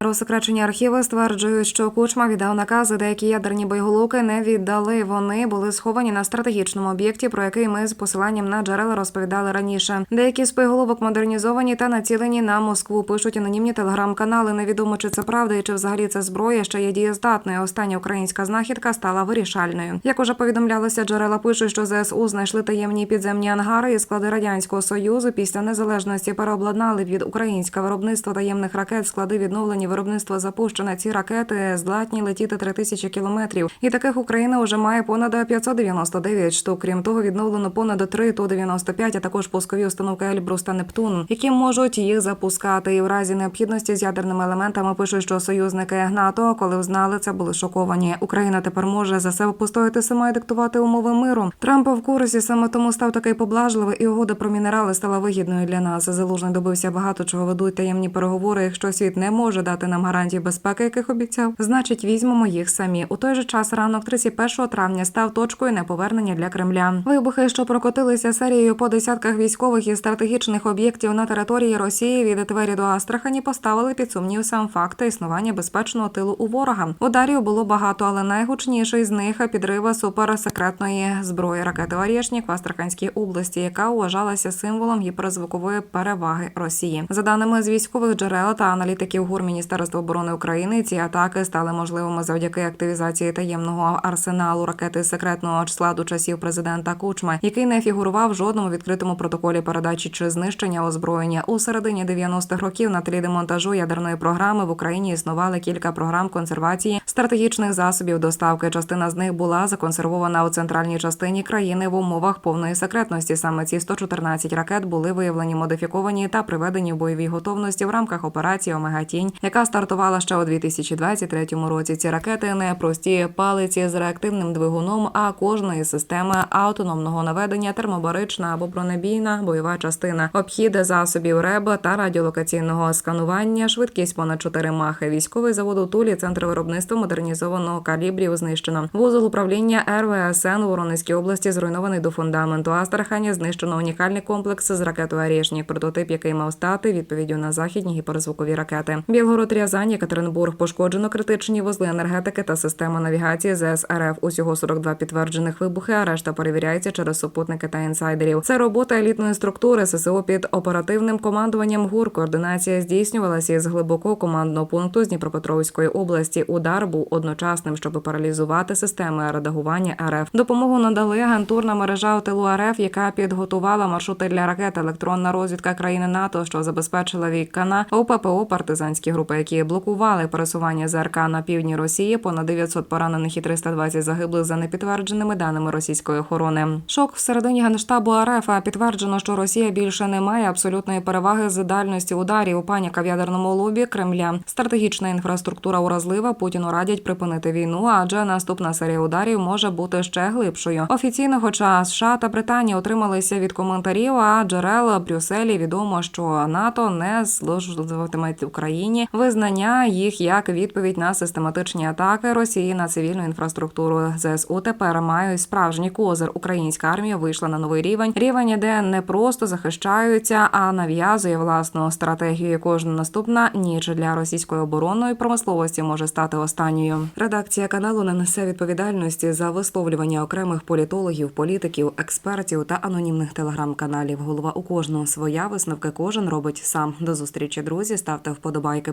Розсекречені архіви стверджують, що Кучма віддав накази, деякі ядерні боєголовки не віддали. Вони були сховані на стратегічному об'єкті, про який ми з посиланням на джерела розповідали раніше. Деякі з боєголовок модернізовані та націлені на Москву. Пишуть анонімні телеграм-канали. Невідомо чи це правда і чи взагалі це зброя ще є дієздатною. Остання українська знахідка стала вирішальною. Як уже повідомлялося, джерела пишуть, що ЗСУ знайшли таємні підземні ангари і склади радянського союзу. Після незалежності переобладнали від українського виробництва таємних ракет. Склади відновлені виробництво запущене. Ці ракети здатні летіти 3000 кілометрів. І таких Україна вже має понад 599 штук. Крім того, відновлено понад 3 Ту-95, а також пускові установки Ельбрус та Нептун, які можуть їх запускати. І в разі необхідності з ядерними елементами пишуть, що союзники НАТО, коли взнали це, були шоковані. Україна тепер може за себе постояти сама і диктувати умови миру. Трамп в курсі саме тому став такий поблажливий, і угода про мінерали стала вигідною для нас. Залужний добився багато чого ведуть таємні переговори. Якщо світ не може дати нам гарантій безпеки, яких обіцяв, значить візьмемо їх самі. У той же час ранок 31 травня став точкою неповернення для Кремля. Вибухи, що прокотилися серією по десятках військових і стратегічних об'єктів на території Росії від Твері до Астрахані, поставили під сумнів сам факт існування безпечного тилу у ворога. Ударів було багато, але найгучніший з них підрива суперсекретної зброї ракети Орєшнік в Астраханській області, яка вважалася символом гіперзвукової переваги Росії. За даними з військових джерел та аналітиків ГУР Міністерства оборони України, ці атаки стали можливими завдяки активізації таємного арсеналу ракети секретного числа до часів президента Кучми, який не фігурував в жодному відкритому протоколі передачі чи знищення озброєння. У середині 90-х років на тлі демонтажу ядерної програми в Україні існували кілька програм консервації стратегічних засобів доставки. Частина з них була законсервована у центральній частині країни в умовах повної секретності. Саме ці 114 ракет були виявлені, модифіковані та приведені в бойовій готовності в рамках операції Омега Тінь, яка стартувала ще у 2023 році. Ці ракети не прості палиці з реактивним двигуном, а кожної системи автономного наведення, термобарична або бронебійна бойова частина, обхід засобів РЕБ та радіолокаційного сканування, швидкість понад 4 махи. Військовий завод у Тулі, центр виробництва модернізованого калібрів знищено. Вузол управління РВСН у Воронезькій області зруйнований до фундаменту. Астрахані знищено унікальний комплекс з ракетою «Орєшнік», прототип, який мав стати відповіддю на західні гіперзвукові ракети. Білгород, Рязань, Екатеринбург пошкоджено критичні вузли енергетики та система навігації ЗС РФ. Усього 42 підтверджених вибухи. А решта перевіряється через супутники та інсайдерів. Це робота елітної структури ССО під оперативним командуванням ГУР. Координація здійснювалася із глибокого командного пункту з Дніпропетровської області. Удар був одночасним, щоб паралізувати системи редагування РФ. Допомогу надали агентурна мережа у тилу РФ, яка підготувала маршрути для ракет, електронна розвідка країни НАТО, що забезпечила вікана ОППО партизанські групи, які блокували пересування ЗРК на півдні Росії. Понад 900 поранених і 320 загиблих за непідтвердженими даними російської охорони. Шок всередині генштабу РФ підтверджено, що Росія більше не має абсолютної переваги з дальності ударів. Паніка в ядерному лобі Кремля. Стратегічна інфраструктура уразлива. Путіну радять припинити війну, адже наступна серія ударів може бути ще глибшою. Офіційно, хоча США та Британія отрималися від коментарів, а джерел Брюсселі відомо, що НАТО не зложуватиме Україні визнання їх як відповідь на систематичні атаки Росії на цивільну інфраструктуру. ЗСУ тепер мають справжній козир. Українська армія вийшла на новий рівень. Рівень, де не просто захищаються, а нав'язує власну стратегію. Кожна наступна ніч для російської оборонної промисловості може стати останньою. Редакція каналу не несе відповідальності за висловлювання окремих політологів, політиків, експертів та анонімних телеграм-каналів. Голова у кожного своя висновки кожен робить сам. До зустрічі, друзі. Ставте вподобайки,